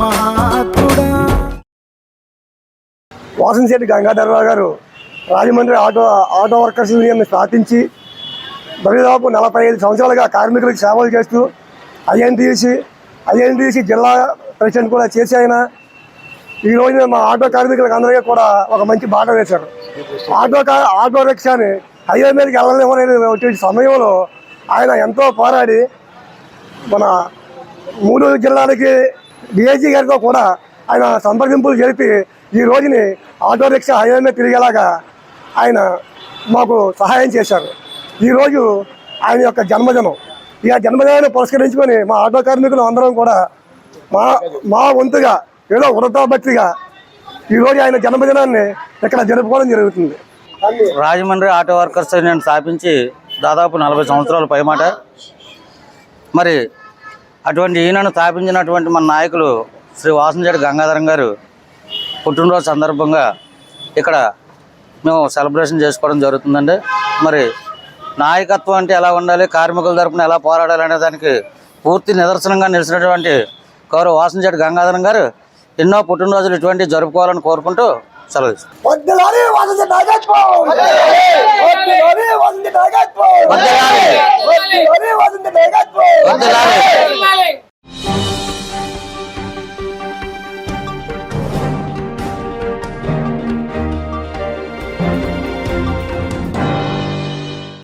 మహాత్ముడా. వాసంశెట్టి గంగాధరరావు గారు Rajahmundry auto auto workers union స్థాపించి దాదాపు నలభై ఐదు సంవత్సరాలుగా కార్మికులకు సేవలు చేస్తూ ఐఎన్టీసీ ఐఎన్టీసీ జిల్లా ప్రెసిడెంట్ కూడా చేసి ఆయన ఈ రోజున మా ఆటో కార్మికులకు అందరికీ కూడా ఒక మంచి బాట వేశారు. ఆటో ఆటో రిక్షాని హైవే మీదకి వెళ్ళలేమనే సమయంలో ఆయన ఎంతో పోరాడి మన మూడు జిల్లాలకి డిఐజీ గారితో కూడా ఆయన సంప్రదింపులు జరిపి ఈ రోజుని ఆటో రిక్షా హైవే మీద తిరిగేలాగా ఆయన మాకు సహాయం చేశారు. ఈరోజు ఆయన యొక్క జన్మదినం. ఈ ఆ జన్మదినాన్ని పురస్కరించుకొని మా ఆటో కార్మికులు అందరం కూడా మా మా వంతుగా ఏదో వృతాభక్తిగా ఈరోజు ఆయన జన్మదినాన్ని ఇక్కడ జరుపుకోవడం జరుగుతుంది. రాజమండ్రి ఆటో వర్కర్స్ నేను స్థాపించి దాదాపు నలభై సంవత్సరాల పైమాట. మరి అటువంటి ఈయనను స్థాపించినటువంటి మన నాయకులు శ్రీ వాసంజడి గంగాధరం గారు పుట్టినరోజు సందర్భంగా ఇక్కడ మేము సెలబ్రేషన్ చేసుకోవడం జరుగుతుందండి. మరి నాయకత్వం అంటే ఎలా ఉండాలి కార్మికుల తరపున ఎలా పోరాడాలి అనే దానికి పూర్తి నిదర్శనంగా నిలిచినటువంటి గౌరవ వాసంజడి గంగాధరం గారు ఎన్నో పుట్టినరోజులు ఇటువంటి జరుపుకోవాలని కోరుకుంటూ సెలవు